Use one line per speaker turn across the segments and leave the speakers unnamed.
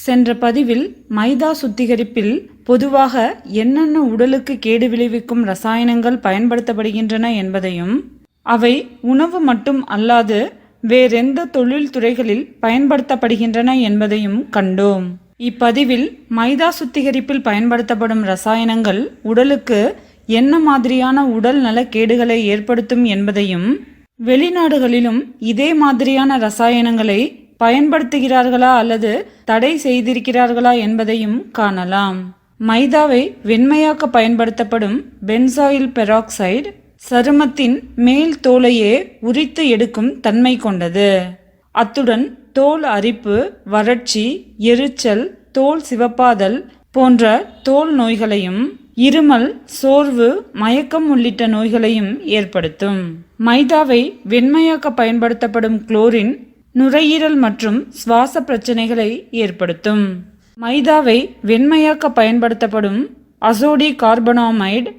சென்ற பதிவில் மைதா சுத்திகரிப்பில் பொதுவாக என்னென்ன உடலுக்கு கேடு விளைவிக்கும் ரசாயனங்கள் பயன்படுத்தப்படுகின்றன என்பதையும் அவை உணவு மட்டும் அல்லாது வேறெந்த தொழில் துறைகளில் பயன்படுத்தப்படுகின்றன என்பதையும் கண்டோம். இப்பதிவில் மைதா சுத்திகரிப்பில் பயன்படுத்தப்படும் ரசாயனங்கள் உடலுக்கு என்ன மாதிரியான உடல் நல கேடுகளை ஏற்படுத்தும் என்பதையும் வெளிநாடுகளிலும் இதே மாதிரியான ரசாயனங்களை பயன்படுத்துகிறார்களா அல்லது தடை செய்திருக்கிறார்களா என்பதையும் காணலாம். மைதாவை வெண்மையாக்க பயன்படுத்தப்படும் பென்சாயில் பெராக்சைடு சருமத்தின் மேல் தோலையே உரித்து எடுக்கும் தன்மை கொண்டது. அத்துடன் தோல் அரிப்பு வறட்சி எரிச்சல் தோல் சிவப்பாதல் போன்ற தோல் நோய்களையும் இருமல் சோர்வு மயக்கம் உள்ளிட்ட நோய்களையும் ஏற்படுத்தும். மைதாவை வெண்மையாக்க பயன்படுத்தப்படும் குளோரின் நுரையீரல் மற்றும் சுவாச பிரச்சனைகளை ஏற்படுத்தும். மைதாவை வெண்மையாக்க பயன்படுத்தப்படும் அசோடி கார்பனாமைடு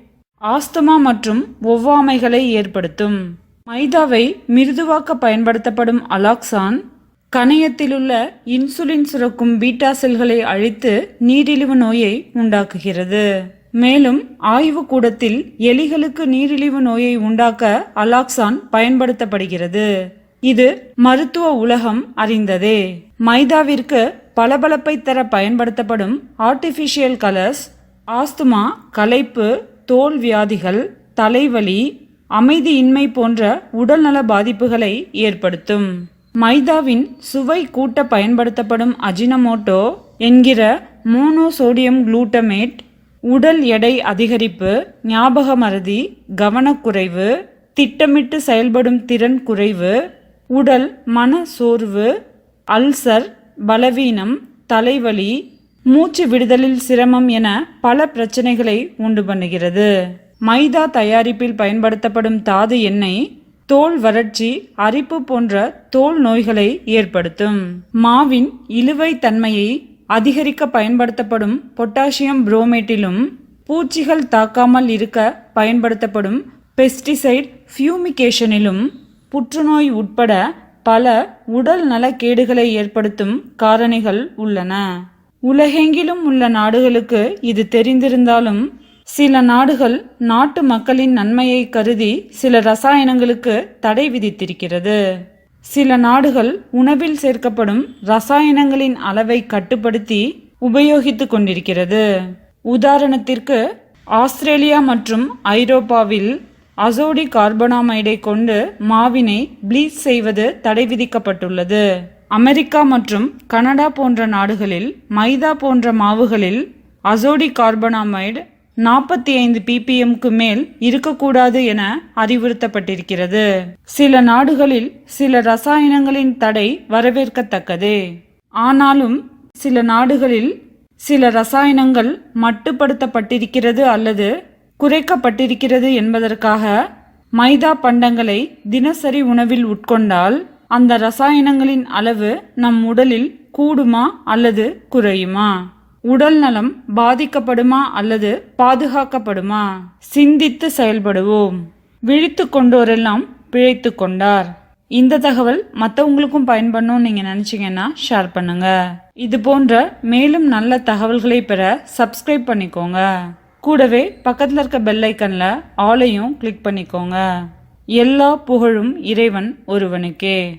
ஆஸ்துமா மற்றும் ஒவ்வாமைகளை ஏற்படுத்தும். மைதாவை மிருதுவாக்க பயன்படுத்தப்படும் அலாக்சான் கணையத்திலுள்ள இன்சுலின் சுரக்கும் பீட்டா செல்களை அழித்து நீரிழிவு நோயை உண்டாக்குகிறது. மேலும் ஆய்வு கூடத்தில் எலிகளுக்கு நீரிழிவு நோயை உண்டாக்க அலாக்சான் பயன்படுத்தப்படுகிறது. இது மருத்துவ உலகம் அறிந்ததே. மைதாவிற்கு பளபளப்பை தர பயன்படுத்தப்படும் ஆர்டிஃபிஷியல் கலர்ஸ் ஆஸ்துமா களைப்பு தோல் வியாதிகள் தலைவலி அமைதியின்மை போன்ற உடல்நல பாதிப்புகளை ஏற்படுத்தும். மைதாவின் சுவை கூட்ட பயன்படுத்தப்படும் அஜினமோட்டோ என்கிற மோனோசோடியம் குளூட்டமேட் உடல் எடை அதிகரிப்பு ஞாபக மறதி கவனக்குறைவு திட்டமிட்டு செயல்படும் திறன் குறைவு உடல் மன சோர்வு அல்சர் பலவீனம் தலைவலி மூச்சு விடுதலில் சிரமம் என பல பிரச்சனைகளை உண்டு பண்ணுகிறது. மைதா தயாரிப்பில் பயன்படுத்தப்படும் தாது எண்ணெய் தோல் வறட்சி அரிப்பு போன்ற தோல் நோய்களை ஏற்படுத்தும். மாவின் இழுவை தன்மையை அதிகரிக்க பயன்படுத்தப்படும் பொட்டாசியம் புரோமேட்டிலும் பூச்சிகள் தாக்காமல் இருக்க பயன்படுத்தப்படும் பெஸ்டிசைட் ஃபியூமிகேஷனிலும் புற்றுநோய் உட்பட பல உடல் நலக்கேடுகளை ஏற்படுத்தும் காரணிகள் உள்ளன. உலகெங்கிலும் உள்ள நாடுகளுக்கு இது தெரிந்திருந்தாலும் சில நாடுகள் நாட்டு மக்களின் நன்மையை கருதி சில ரசாயனங்களுக்கு தடை விதித்திருக்கிறது. சில நாடுகள் உணவில் சேர்க்கப்படும் ரசாயனங்களின் அளவை கட்டுப்படுத்தி உபயோகித்து கொண்டிருக்கிறது. உதாரணத்திற்கு ஆஸ்திரேலியா மற்றும் ஐரோப்பாவில் அசோடி கார்பனாமைடை கொண்டு மாவினை ப்ளீச் செய்வது தடை விதிக்கப்பட்டுள்ளது. அமெரிக்கா மற்றும் கனடா போன்ற நாடுகளில் மைதா போன்ற மாவுகளில் அசோடி கார்பனாமைடு நாற்பத்தி ஐந்து பிபிஎம்க்கு மேல் இருக்கக்கூடாது என அறிவுறுத்தப்பட்டிருக்கிறது. சில நாடுகளில் சில ரசாயனங்களின் தடை வரவேற்கத்தக்கது. ஆனாலும் சில நாடுகளில் சில ரசாயனங்கள் மட்டுப்படுத்தப்பட்டிருக்கிறது அல்லது குறைக்கப்பட்டிருக்கிறது என்பதற்காக மைதா பண்டங்களை தினசரி உணவில் உட்கொண்டால் அந்த ரசாயனங்களின் அளவு நம் உடலில் கூடுமா அல்லது குறையுமா? உடல் நலம் பாதிக்கப்படுமா அல்லது பாதுகாக்கப்படுமா? சிந்தித்து செயல்படுவோம். விழித்து கொண்டோரெல்லாம் பிழைத்து கொண்டார். இந்த தகவல் மற்றவங்களுக்கும் பயன்படணும்னு நீங்கள் நினச்சிங்கன்னா ஷேர் பண்ணுங்கள் இது போன்ற மேலும் நல்ல தகவல்களை பெற சப்ஸ்கிரைப் பண்ணிக்கோங்க. கூடவே பக்கத்தில் இருக்க பெல்லைக்கனில் ஆலையும் கிளிக் பண்ணிக்கோங்க. எல்லா புகழும் இறைவன் ஒருவனுக்கே.